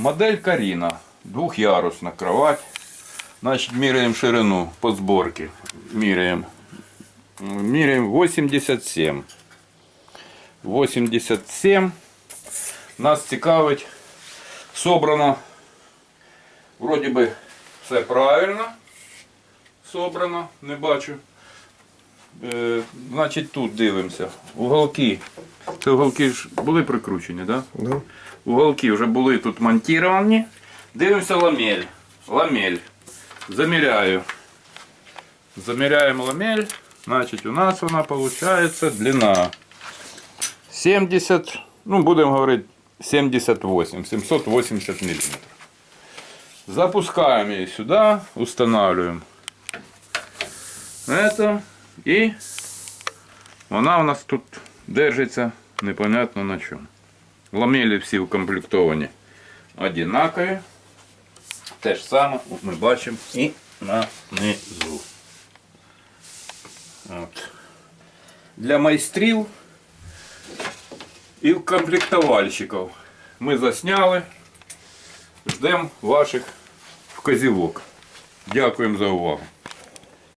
Модель Карина. Двухъярусная кровать. Значит, меряем ширину по сборке. Меряем. Меряем 87. 87. Нас цікавить. Собрано. Вроді би все правильно. Собрано, не бачу. Е, значить, тут дивимося. Уголки. Це уголки ж були прикручені, так? Да? Да. Уголки вже були тут монтовані. Дивимося ламель. Ламель. Заміряю. Заміряємо ламель. Значить, у нас вона виходить длина 70, ну будемо говорити 78, 780 мм. Запускаем ее сюда, устанавливаем это и вона у нас тут держиться непонятно на чому. Ламелі всі укомплектовані одинакові. Те ж саме ми бачимо і на низу. От. Для майстрів і комплектувальщиків ми засняли. Ждемо ваших вказівок. Дякуємо за увагу.